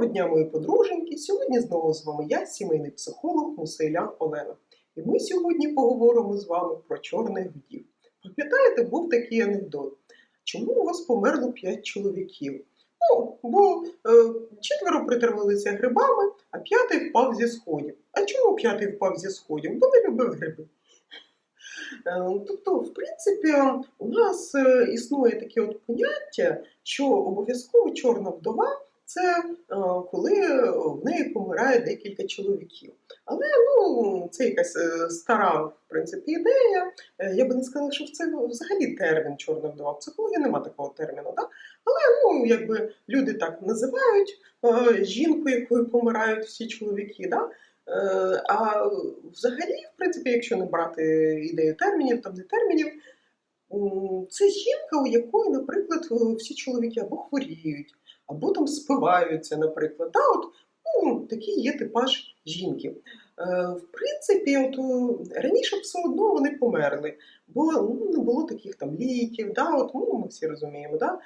Доброго дня, мої подруженьки! Сьогодні знову з вами я, сімейний психолог Мусейлян Олена. І ми сьогодні поговоримо з вами про чорних вдів. Пам'ятаєте, був такий анекдот. Чому у вас померло п'ять чоловіків? Ну, бо е, четверо притравилися грибами, а п'ятий впав зі сходів. А чому п'ятий впав зі сходів? Бо не любив гриби. Е, Тобто, в принципі, у нас е, існує таке от поняття, що обов'язково чорна вдова це е, коли в неї помирає декілька чоловіків. Але ну, це якась е, стара в принципі, ідея. Е, Я би не сказала, що це взагалі термін чорна вдова. В психології нема такого терміну. Да? Але ну, якби люди так називають жінку, якою помирають всі чоловіки. Да? А взагалі, в принципі, якщо не брати ідею термінів, там не термінів, це жінка, у якої, наприклад, е, всі чоловіки або хворіють, або там спиваються, наприклад. Да, от, ну, такий є типаж жінки. Е, В принципі, от, е, раніше все одно вони померли, бо ну, не було таких там ліків, да, от, ну, ми всі розуміємо, да,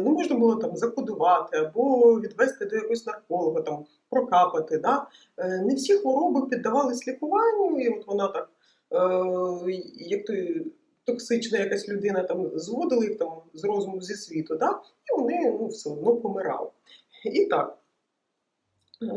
не можна було там закодувати або відвести до якогось нарколога, там, прокапати. Да. Не всі хвороби піддавались лікуванню, і от вона так, як то токсична якась людина там зводила їх там з розуму зі світу, да, і вони ну, все одно помирали. І так. е,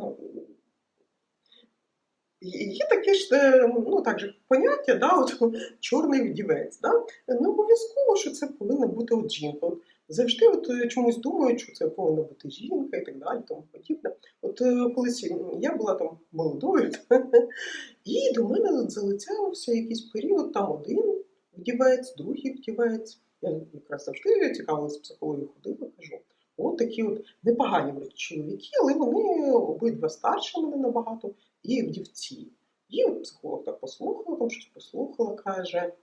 Є таке ж е, ну, так же, поняття, да, от, чорний вдівець. Да? Не обов'язково, що це повинна бути от жінка. От, завжди от, е, чомусь думають, що це повинна бути жінка і так далі, тому подібне. От колись я була там молодою, і до мене залицявся якийсь період, там один вдівець, другий вдівець. Я якраз завжди цікавилася психологією, ходила, кажу. От такі от непогані вроді чоловіки, але вони обидва старші мене набагато і вдівці. І психолог так послухала, там щось послухала, каже,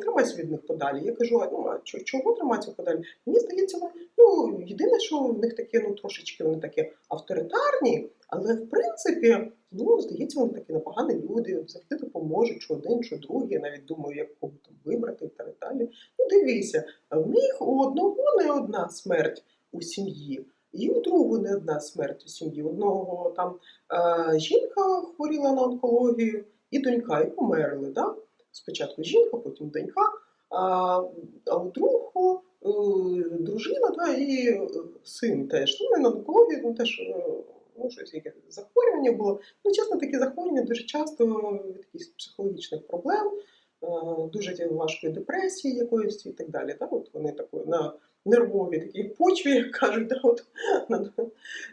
тримайся від них подалі. Я кажу, а, ну, а чого триматися подалі? Мені здається, ну, ну, єдине, що в них такі, ну, трошечки вони такі авторитарні, але в принципі, ну, здається, вони такі непогані люди, завжди допоможуть, що один, що другий, я навіть думаю, як кого там вибрати і так далі. Ну, дивися, в них у одного не одна смерть у сім'ї. І у другого не одна смерть у сім'ї. Одного там е, жінка хворіла на онкологію, і донька, і померли. Да? Спочатку жінка, потім донька, а, а у другого е, дружина да, і е, син теж. Ну, не на онкологію, ну, теж е, ну, щось яке захворювання було. Ну, чесно, такі захворювання дуже часто від якихось психологічних проблем, е, дуже важкої депресії якоїсь і так далі. Да? От вони такої на нервовій такій почві, як кажуть, да, от,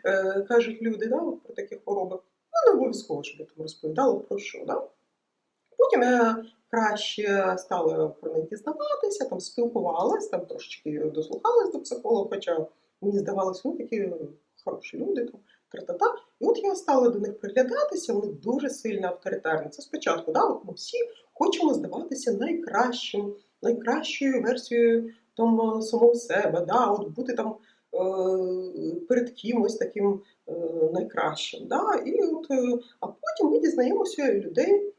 е, кажуть люди да, от, про такі хвороби. Ну, не обов'язково, щоб я там розповідала про що. Да? Потім я краще стала про них дізнаватися, там спілкувалася, там трошечки дослухалась до психолога, хоча мені здавалося, ну такі хороші люди, там, тра-та-та. І от я стала до них приглядатися, вони дуже сильно авторитарні. Це спочатку, да, от ми всі хочемо здаватися найкращим, найкращою версією там, е, самого себе, да, от бути там е, перед кимось таким е, найкращим. Да? І от, а потім ми дізнаємося людей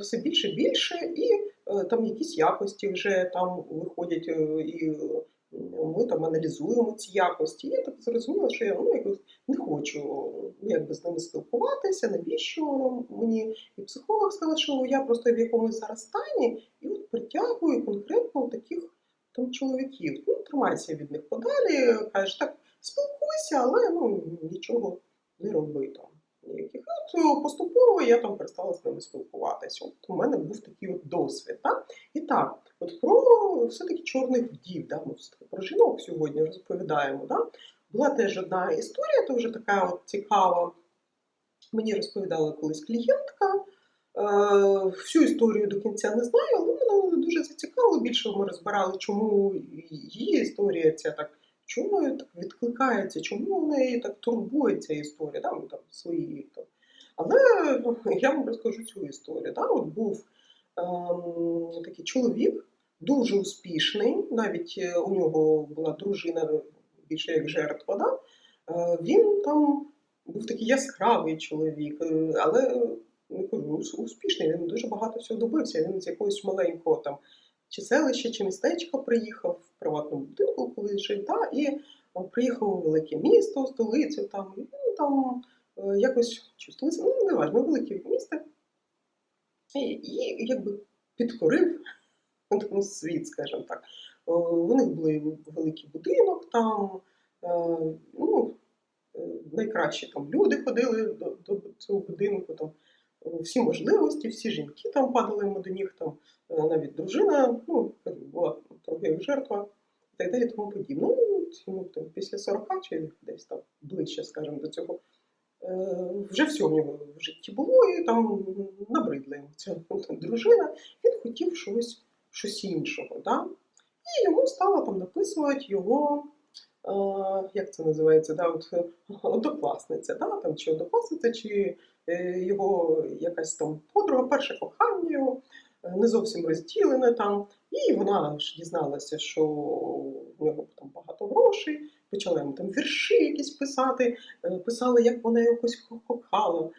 все більше і більше, і там якісь якості вже там виходять, і ми там аналізуємо ці якості. І я так зрозуміла, що я ну, якось не хочу ну, якби з ними спілкуватися, навіщо мені. І психолог сказав, що я просто в якомусь зараз стані і от притягую конкретно таких там чоловіків. Ну, тримайся від них подалі, каже, так, спілкуйся, але ну, нічого не роби там. Ніяких. От поступово я там перестала з ними спілкуватися. От у мене був такий от досвід. Так? І так, от про все-таки чорних вдів, да? ми все-таки про жінок сьогодні розповідаємо. Да? Була теж одна історія, то вже така от цікава. Мені розповідала колись клієнтка. Е, Всю історію до кінця не знаю, але мене дуже зацікавило. Більше ми розбирали, чому її історія ця так, чому вона так відкликається, чому в неї так турбує ця історія, да? ну, там, свої. Там. Але ну, я вам розкажу цю історію. Да? От був ем, такий чоловік, дуже успішний, навіть е, у нього була дружина більше як жертва. Да? Е, Він там був такий яскравий чоловік, е, але не кажу, успішний, він дуже багато всього добився. Він з якогось маленького там чи селище, чи містечко приїхав в приватному будинку, коли жив, да, і приїхав у велике місто, столицю, там, і він там е, якось чи столицю, ну не важливо, велике місто, і, і якби підкорив ну, світ, скажімо так. У них були великий будинок, там е, ну, е, найкращі там люди ходили до, до цього будинку, там всі можливості, всі жінки там падали йому до ніг, там е, навіть дружина, ну, була трохи жертва і так далі, тому подібне. Ну, йому там після 40 чи десь там ближче, скажімо, до цього. е, Вже все в нього в житті було, і там набридла йому ця дружина. Він хотів щось, щось іншого. Да? І йому стало там написувати його, як це називається, да, от, однокласниця, да, там, чи однокласниця, чи е, його якась там подруга, перше кохання його, е, не зовсім розділене там. І вона ж дізналася, що в нього там багато грошей, почала йому там вірші якісь писати, е, писала, як вона якось кохала,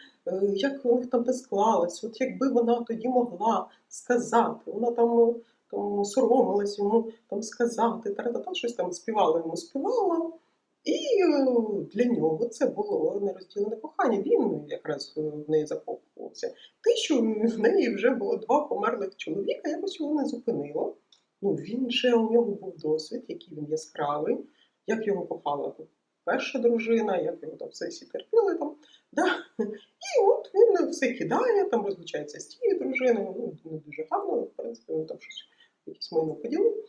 як у них там не склалось, от якби вона тоді могла сказати, вона там, там соромилась йому там сказати, та щось там співала йому, співала. І е, для нього це було нерозділене кохання. Він якраз е, в неї закохувався. Те, що в неї вже було два померлих чоловіка, якось його не зупинило. Ну, він же у нього був досвід, який він яскравий, як його кохала перша дружина, як його там все терпіли там. Да? І от він все кидає, там розлучається з тією дружиною, ну не дуже гарно, в принципі, він там щось якісь майно поділив.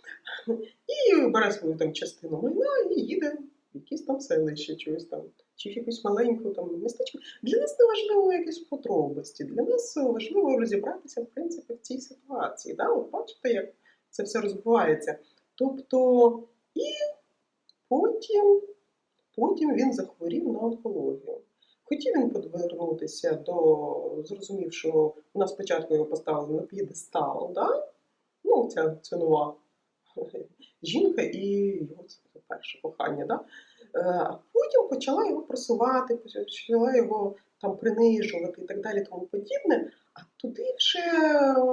І бере свою там частину майна і їде в якісь там селище, чогось там, чи в якусь маленьку там містечко. Для нас не важливо якісь подробиці, для нас важливо розібратися, в принципі, в цій ситуації. Да? От бачите, як це все розбувається. Тобто, і потім, потім він захворів на онкологію. Хотів він повернутися до, зрозумів, що у нас спочатку його поставили на п'єдестал, да? Ну, ця цінова жінка і його це перше кохання. Да? Е, А потім почала його просувати, почала його там принижувати і так далі, тому подібне. А туди вже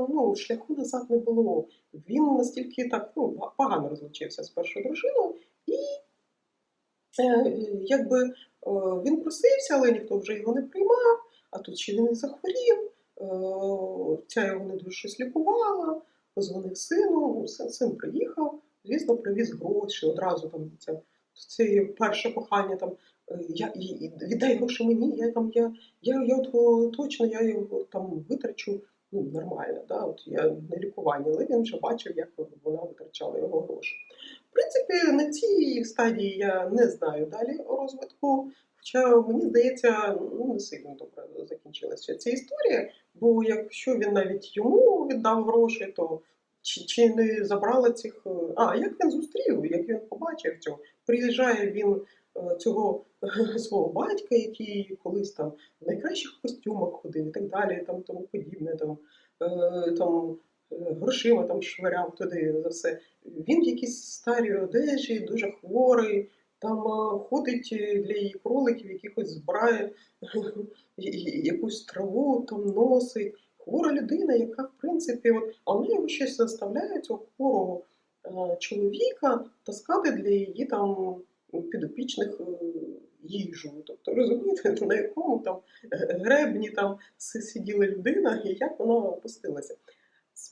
ну, шляху назад не було. Він настільки так ну, погано розлучився з першою дружиною, і е, якби е, він просився, але ніхто вже його не приймав, а тут ще він захворів, е, ця його не дуже щось лікувала, позвонив сину, ну, син, приїхав, звісно, привіз гроші, одразу там це, це перше кохання там. е, Я, віддай гроші мені, я там я, я, я от, точно я його там витрачу ну, нормально, да? от я не лікування, але він вже бачив, як вона витрачала його гроші. В принципі, на цій стадії я не знаю далі розвитку. Хоча мені здається, ну не сильно добре закінчилася ця історія, бо якщо він навіть йому віддав гроші, то чи, чи не забрала цих. е, А як він зустрів, як він побачив цього? Приїжджає він е, цього свого батька, який колись там в найкращих костюмах ходив і так далі, там тому подібне, там, е, там грошима там швиряв туди за все. Він в якійсь старій одежі, дуже хворий, там ходить е, для її кроликів, якихось збирає якусь траву там носить. Хвора людина, яка в принципі, от, а вона його щось заставляє цього хворого е, чоловіка таскати для її там підопічних е, їжу. Тобто розумієте, на якому там гребні там сиділа людина і як вона опустилася.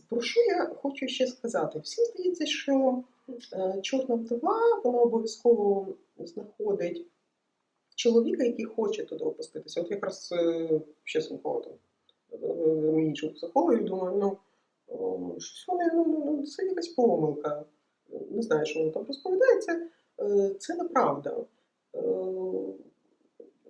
Про що я хочу ще сказати? Всім здається, що чорна вдова вона обов'язково знаходить чоловіка, який хоче туди опуститися. От якраз е, ще там е, іншого психолога, і думаю, ну щось вони, ну, ну, ну, це якась помилка. Не знаю, що воно там розповідається. Е, Це неправда. Е,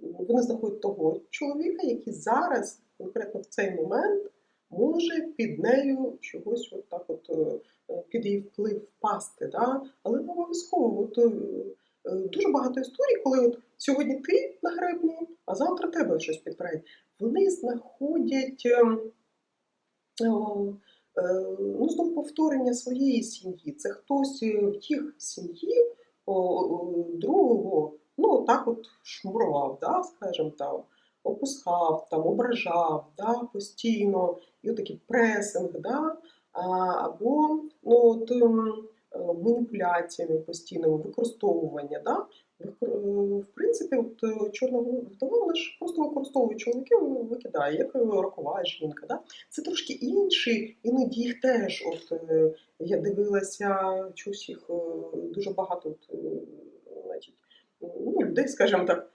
Вони знаходять того чоловіка, який зараз, конкретно в цей момент, може під нею чогось от так от е, під її вплив впасти. Да? Але не обов'язково. От, е, е, дуже багато історій, коли от сьогодні ти на гребні, а завтра тебе щось підпирає. Вони знаходять ем, е, ну, знов повторення своєї сім'ї. Це хтось е, в їх сім'ї другого, ну так от шмурував, да, скажімо там, опускав, там, ображав да, постійно, і отакий пресинг, да, або ну, от, ем, е, маніпуляціями постійними, використовування. Да? Е, В принципі, от е, чорна вдова, ж просто використовує чоловіків, викидає, як рокова жінка. Да? Це трошки інші, іноді їх теж. От, я дивилася, чусь їх дуже багато от, значить, ну, людей, скажімо так,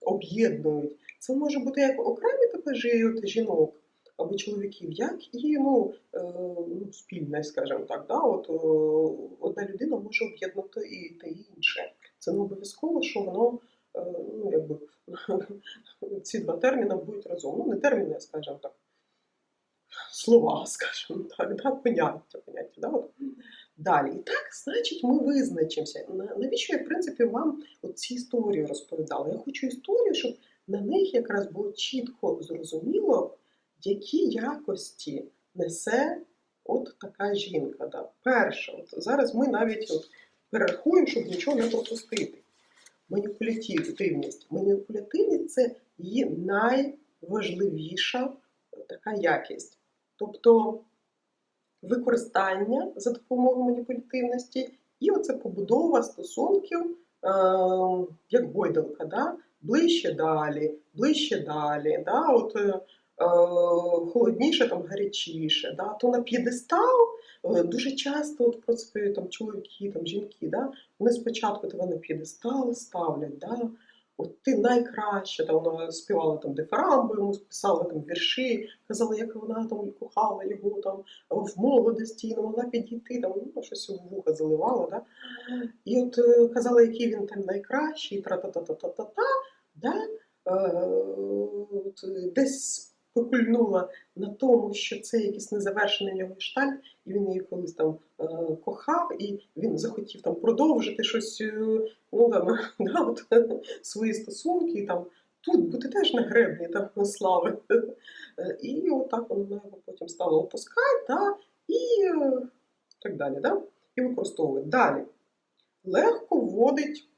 об'єднують. Це може бути як окремі типажі от, жінок або чоловіків, як і ну, е, ну, спільне, скажімо так. Да? От, е, одна людина може об'єднати і те і інше. Це не обов'язково, що воно е, ну, якби, ці два терміни будуть разом. Ну, не терміни, а, скажімо так, слова, скажімо так, да? поняття, поняття. Да? От. Далі. І так, значить, ми визначимося. Навіщо я, в принципі, вам ці історії розповідала? Я хочу історію, щоб на них якраз було чітко зрозуміло, які якості несе от така жінка. Да? Перше, от зараз ми навіть от перерахуємо, щоб нічого не пропустити. Маніпулятивність. Маніпулятивність це її найважливіша така якість. Тобто використання за допомогою маніпулятивності, і оце побудова стосунків, е, як гойдалка, да? ближче далі, ближче далі. Да? От, е, е, холодніше, там гарячіше, да? то на п'єдестал дуже часто от, про це, там, чоловіки, там, жінки, да? вони спочатку тебе на п'єдестал ставлять. Да? От ти найкраща, там вона співала там дифарамби, йому писала там вірші, казала, як вона там кохала його там в молодості, не могла підійти, там ну, щось в вуха заливала. Да? І от е, казала, який він там найкращий, тра-та-та-та-та-та-та, да? е, десь покульнула на тому, що це якийсь незавершений його гештальт, і він її колись там е, кохав, і він захотів там продовжити щось, е, ну там, да, от, свої стосунки, і там тут бути теж на гребні там слави. Е, І отак вона його потім стала опускати, да, і так далі, да? і використовувати. Далі. Легко вводить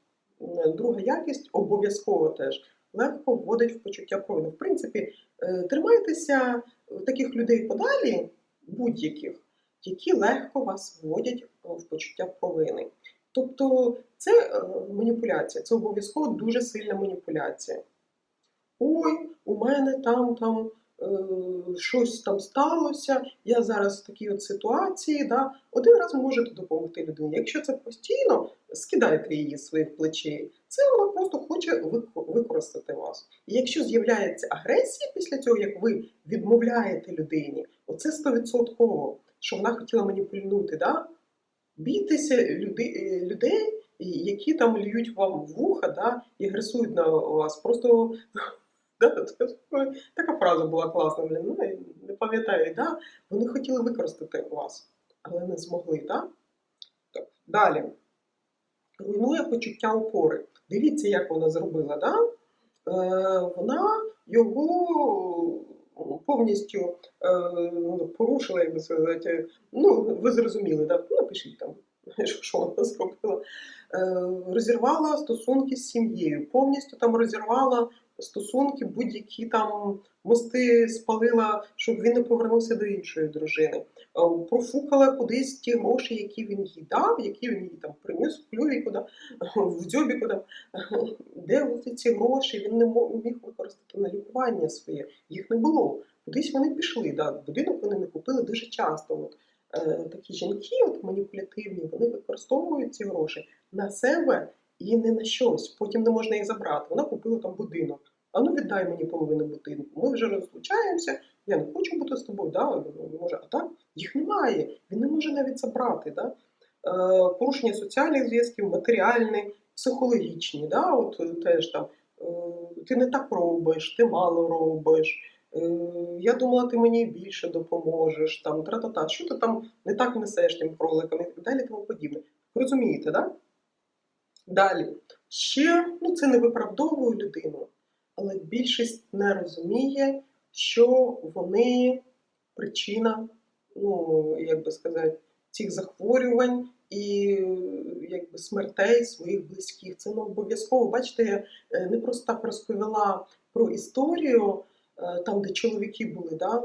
друга якість, обов'язково теж. Легко вводить в почуття провини. В принципі, е, тримайтеся таких людей подалі, будь-яких, які легко вас вводять в почуття провини. Тобто це е, маніпуляція, це обов'язково дуже сильна маніпуляція. Ой, у мене там там е, щось там сталося, я зараз в такій от ситуації. Да? Один раз можете допомогти людині. Якщо це постійно, скидайте її з своїх плечей. Це вона просто хоче використати вас. І якщо з'являється агресія після цього, як ви відмовляєте людині, оце 100%, що вона хотіла маніпулювати. Да? Бійтеся е, людей, які там льють вам вуха да, і агресують на вас. Просто да, така фраза була класна, блін, ну, не пам'ятаю, да? вони хотіли використати вас, але не змогли. Да? Так. Далі. Руйнує почуття опори. Дивіться, як вона зробила. Да? Е, вона його повністю е, порушила, як би сказати. Ну, ви зрозуміли, да? Ну, напишіть там, що, що вона зробила. Е, розірвала стосунки з сім'єю, повністю там розірвала стосунки, будь-які там мости спалила, щоб він не повернувся до іншої дружини. Е, Профукала кудись ті гроші, які він їй дав, які він їй там приніс в клювіку, да, в дзьобіку. Да. Де ці гроші він не міг використати на лікування своє, їх не було. Кудись вони пішли. Да. Будинок вони не купили дуже часто. От, е, такі жінки, от маніпулятивні, вони використовують ці гроші на себе і не на щось. Потім не можна їх забрати. Вона купила там будинок. А ну віддай мені половину будинку. Ми вже розлучаємося. Я не хочу бути з тобою. Да? Може, а так їх немає. Він не може навіть забрати. Да? Е, порушення соціальних зв'язків, матеріальні, психологічні. Да? От е, теж там е, ти не так робиш, ти мало робиш. Е, Я думала, ти мені більше допоможеш. Там тра-та-та. Що ти там не так несеш тим кроликам і так далі, тому подібне. Розумієте, да? Далі. Ще ну, це не виправдовує людину, але більшість не розуміє, що вони причина, ну, як би сказати, цих захворювань і якби, смертей своїх близьких. Це не обов'язково. Бачите, я е, не просто так розповіла про історію, е, там, де чоловіки були, да?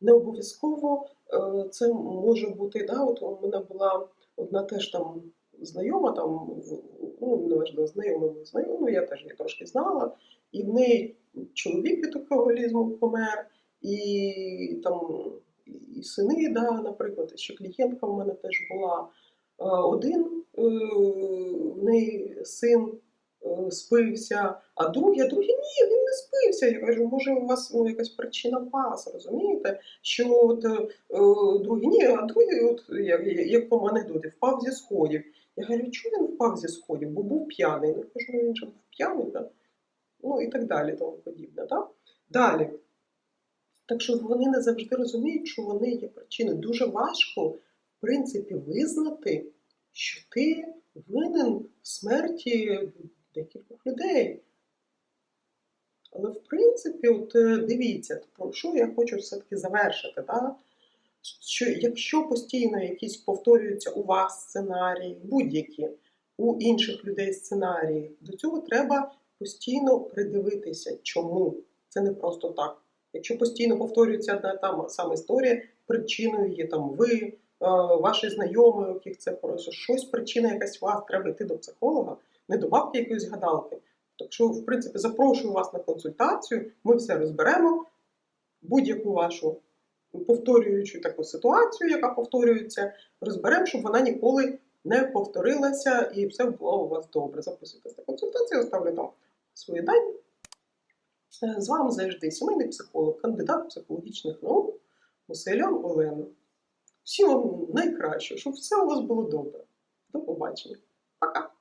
не обов'язково Е, Це може бути, да, от у мене була одна теж там знайома, там, ну, неважливо, знайома, не знайома, я теж її трошки знала, і в неї чоловік від алкоголізму помер, і там і сини, да, наприклад, ще клієнтка в мене теж була. Е, Один е, в неї син е, спився, а другий, а другий ні, він не спився. Я кажу, може, у вас ну, якась причина в вас, розумієте? Що от другий ні, а другий, от як, як по анекдоті, впав зі сходів. Я говорю, чому він впав зі сходів? Бо був п'яний. Ну, кажу, він же був п'яний, да? ну і так далі, тому подібне. Да? Далі. Так що вони не завжди розуміють, що вони є причиною. Дуже важко, в принципі, визнати, що ти винен в смерті декількох людей. Але в принципі, от е, дивіться, про що я хочу все-таки завершити. Да? Що якщо постійно якісь повторюються у вас сценарії, будь-які у інших людей сценарії, до цього треба постійно придивитися, чому це не просто так. Якщо постійно повторюється одна та сама історія, причиною є там ви, е, ваші знайомі, у яких це просто щось, причина якась у вас, треба йти до психолога, не до бабки якоїсь гадалки. Так що, в принципі, запрошую вас на консультацію, ми все розберемо, будь-яку вашу повторюючу таку ситуацію, яка повторюється, розберемо, щоб вона ніколи не повторилася і все було у вас добре. Записуйтесь на консультацію, оставлю там свої дані. Е, З вами завжди сімейний психолог, кандидат психологічних наук Мусельон Олена. Всім вам найкраще, щоб все у вас було добре. До побачення. Пока.